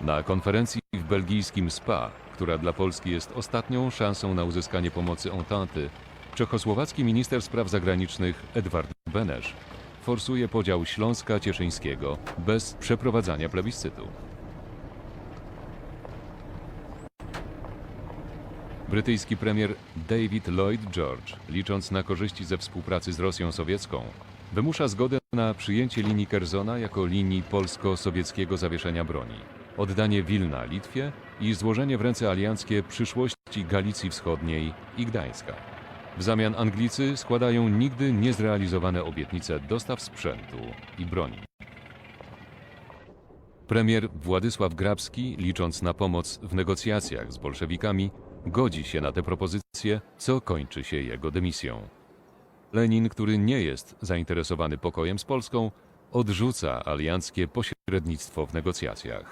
Na konferencji w belgijskim SPA, która dla Polski jest ostatnią szansą na uzyskanie pomocy Ententy, czechosłowacki minister spraw zagranicznych Edward Benesz forsuje podział Śląska Cieszyńskiego bez przeprowadzania plebiscytu. Brytyjski premier David Lloyd George, licząc na korzyści ze współpracy z Rosją sowiecką, wymusza zgodę na przyjęcie linii Kerzona jako linii polsko-sowieckiego zawieszenia broni, oddanie Wilna Litwie i złożenie w ręce alianckie przyszłości Galicji Wschodniej i Gdańska. W zamian Anglicy składają nigdy niezrealizowane obietnice dostaw sprzętu i broni. Premier Władysław Grabski, licząc na pomoc w negocjacjach z bolszewikami, godzi się na tę propozycję, co kończy się jego dymisją. Lenin, który nie jest zainteresowany pokojem z Polską, odrzuca alianckie pośrednictwo w negocjacjach.